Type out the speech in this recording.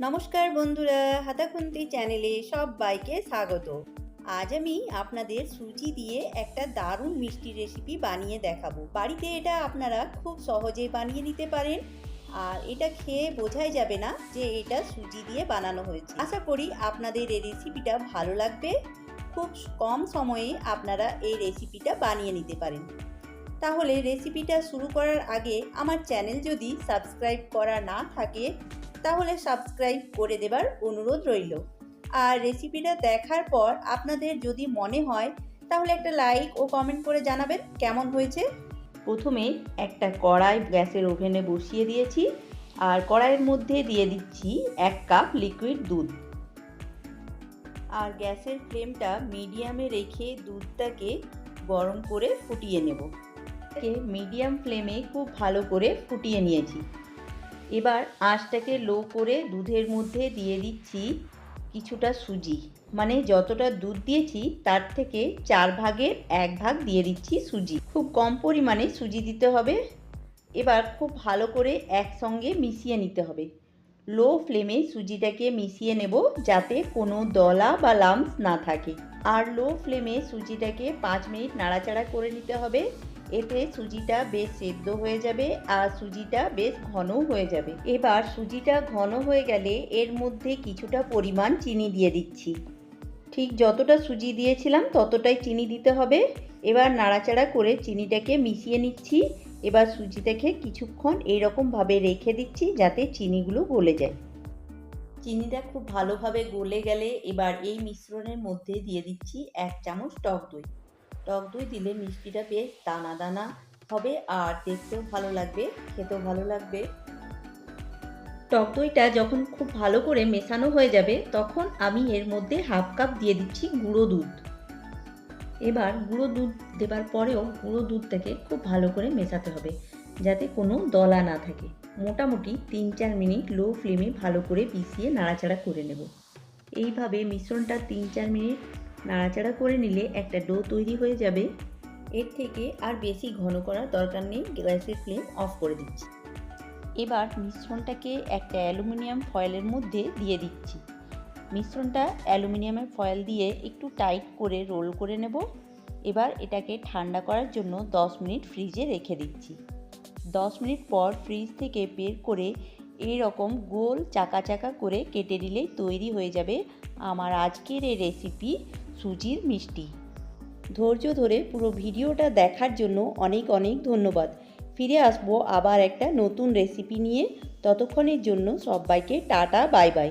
নমস্কার বন্ধুরা, হাতাখুন্তি চ্যানেলে সবাইকে স্বাগত। আজ আমি আপনাদের সুজি দিয়ে একটা দারুণ মিষ্টি রেসিপি বানিয়ে দেখাবো। বাড়িতে এটা আপনারা খুব সহজে বানিয়ে নিতে পারেন। আর এটা খেয়ে বোঝাই যাবে না যে এটা সুজি দিয়ে বানানো হয়েছে। আশা করি আপনাদের এই রেসিপিটা ভালো লাগবে। খুব কম সময়ে আপনারা এই রেসিপিটা বানিয়ে নিতে পারেন। তাহলে রেসিপিটা শুরু করার আগে আমার চ্যানেল যদি সাবস্ক্রাইব করা না থাকে তাহলে সাবস্ক্রাইব করে দেবার অনুরোধ রইল। আর রেসিপিটা দেখার পর আপনাদের যদি মনে হয়, তাহলে একটা লাইক ও কমেন্ট করে জানাবেন কেমন হয়েছে। প্রথমে একটা কড়াই গ্যাসের ওভেনে বসিয়ে দিয়েছি, আর কড়াইয়ের মধ্যে দিয়ে দিচ্ছি এক কাপ লিকুইড দুধ। আর গ্যাসের ফ্লেমটা মিডিয়ামে রেখে দুধটাকে গরম করে ফুটিয়ে নেব। মিডিয়াম ফ্লেমে খুব ভালো করে ফুটিয়ে নিয়েছি। এবার আঁচটাকে লো করে দুধের মধ্যে দিয়ে দিচ্ছি কিছুটা সুজি। মানে যতটা দুধ দিয়েছি, তার থেকে চার ভাগের এক ভাগ দিয়ে দিচ্ছি সুজি। খুব কম পরিমাণে সুজি দিতে হবে। এবার খুব ভালো করে একসঙ্গে মিশিয়ে নিতে হবে। লো ফ্লেমে সুজিটাকে মিশিয়ে নেব যাতে কোনো দলা বা লামস না থাকে। আর লো ফ্লেমে সুজিটাকে পাঁচ মিনিট নাড়াচাড়া করে নিতে হবে। এতে সুজিটা বেশ সেদ্ধ হয়ে যাবে আর সুজিটা বেশ ঘনও হয়ে যাবে। এবার সুজিটা ঘন হয়ে গেলে এর মধ্যে কিছুটা পরিমাণ চিনি দিয়ে দিচ্ছি। ঠিক যতটা সুজি দিয়েছিলাম ততটাই চিনি দিতে হবে। এবার নাড়াচাড়া করে চিনিটাকে মিশিয়ে নিচ্ছি। এবার সুজিটাকে কিছুক্ষণ এইরকমভাবে রেখে দিচ্ছি যাতে চিনিগুলো গলে যায়। চিনিটা খুব ভালোভাবে গলে গেলে এবার এই মিশ্রণের মধ্যে দিয়ে দিচ্ছি এক চামচ টক দই। টক দই দিলে মিষ্টিটা বেশ দানা দানা হবে আর দেখতেও ভালো লাগবে, খেতেও ভালো লাগবে। টক দইটা যখন খুব ভালো করে মেশানো হয়ে যাবে, তখন আমি এর মধ্যে হাফ কাপ দিয়ে দিচ্ছি গুঁড়ো দুধ। এবার গুঁড়ো দুধ দেবার পরেও গুঁড়ো দুধটাকে খুব ভালো করে মেশাতে হবে, যাতে কোনো দলা না থাকে। মোটামুটি তিন চার মিনিট লো ফ্লেমে ভালো করে পিষিয়ে নাড়াচাড়া করে নেব। এইভাবে মিশ্রণটা তিন চার মিনিট নাড়াচাড়া করে নিলে একটা ডো তৈরি হয়ে যাবে। এর থেকে আর বেশি ঘন করার দরকার নেই গ্যাসের ফ্লেম অফ করে দিচ্ছি। এবার মিশ্রণটাকে একটা অ্যালুমিনিয়াম ফয়েলের মধ্যে দিয়ে দিচ্ছি। মিশ্রণটা অ্যালুমিনিয়ামের ফয়েল দিয়ে একটু টাইট করে রোল করে নেব। এবার এটাকে ঠান্ডা করার জন্য 10 মিনিট ফ্রিজে রেখে দিচ্ছি। 10 মিনিট পর ফ্রিজ থেকে বের করে এই রকম গোল চাকা চাকা করে কেটে দিলেই তৈরি হয়ে যাবে আমার আজকের এই রেসিপি সুজির মিষ্টি। ধৈর্য ধরে পুরো ভিডিওটা দেখার জন্য অনেক অনেক ধন্যবাদ। ফিরে আসব আবার একটা নতুন রেসিপি নিয়ে। ততক্ষণের জন্য সবাইকে টাটা, বাই বাই।